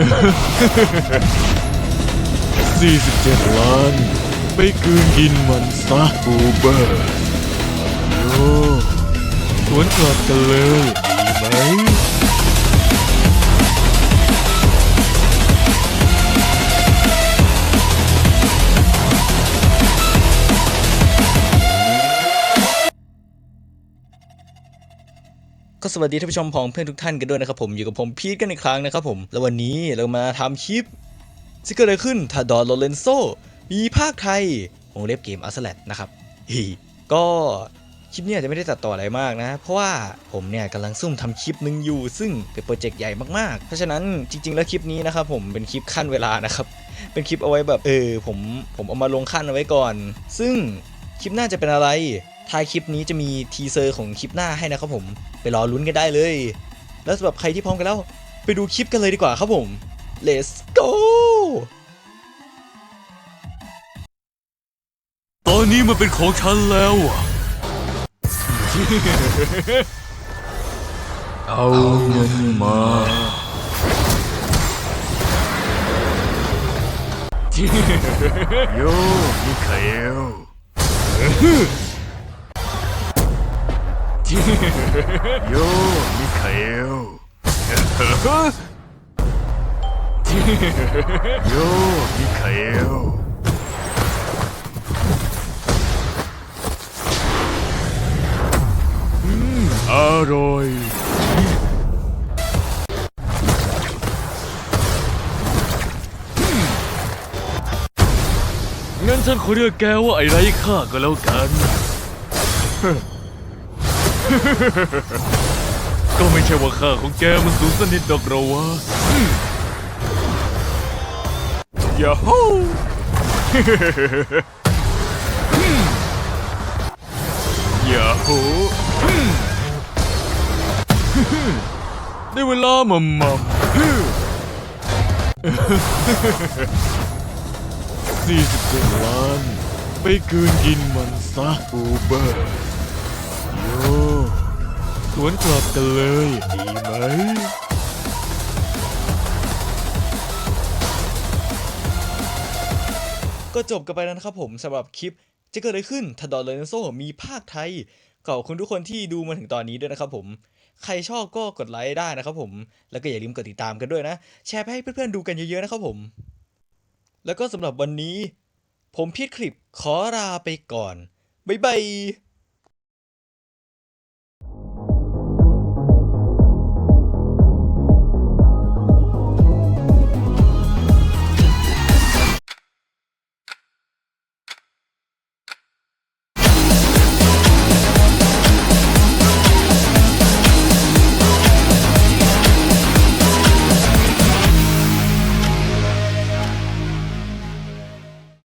47 ล้าน ไปกืนกินมันซะบูเบอร์โยสวนกลับกันเลยดีไหม ก็สวัสดีท่านผู้ชมของเพื่อนทุกท่านกันด้วยนะครับผมอยู่กับผมพีทกันอีกครั้งนะครับผม แล้ววันนี้เรามาทำคลิปที่เกิดอะไรขึ้นถ้าดอนโลเรนโซ มีภาคไทยวงเล็บเกมอัสแลตนะครับฮีก็คลิปเนี้จะไม่ได้ตัดต่ออะไรมากนะ เพราะว่าผมเนี่ยกำลังซุ่มทำคลิปหนึ่งอยู่ ซึ่งเป็นโปรเจกต์ใหญ่มากๆ เพราะฉะนั้นจริง ๆ แล้วคลิปนี้นะครับผมเป็นคลิปขั้นเวลานะครับ เป็นคลิปเอาไว้แบบเออผมผมเอามาลงขั้นเอาไว้ก่อน ซึ่งคลิปหน้าจะเป็นอะไร ท้ายคลิปนี้จะมีทีเซอร์ของคลิปหน้าให้นะครับผมไปรอลุ้นกันได้เลย แล้วสำหรับใครที่พร้อมกันแล้ว ไปดูคลิปกันเลยดีกว่าครับผม let's go ตอนนี้มันเป็นของฉันแล้วอะ เอาเงินมา โยมิคาเอล โยมิคาเอลโยมิคาเอลอร่อยงั้นฉันขอเรียกแกว่าไอ้ไร้ค่าก็แล้วกัน ก็ไม่ใช่ว่าค่าของแกมันสูงสนิทดอกเราวะยาฮูยาฮูได้เวลามัมมัมสี่สิบเจ็ดล้าน ไปคืนกินมันซะอูเบอร์โย สวนกลับกันเลย ดีไหม ก็จบกันไปแล้วนะครับผมสำหรับคลิปจะเกิดอะไรขึ้นถ้าดอนโลเรนโซมีภาคไทยขอบคุณทุกคนที่ดูมาถึงตอนนี้ด้วยนะครับผม ใครชอบก็กดไลค์ได้นะครับผม แล้วก็อย่าลืมกดติดตามกันด้วยนะ แชร์ไปให้เพื่อนๆดูกันเยอะๆนะครับผม แล้วก็สำหรับวันนี้ ผมพีทคลิปขอลาไปก่อน บ๊ายบาย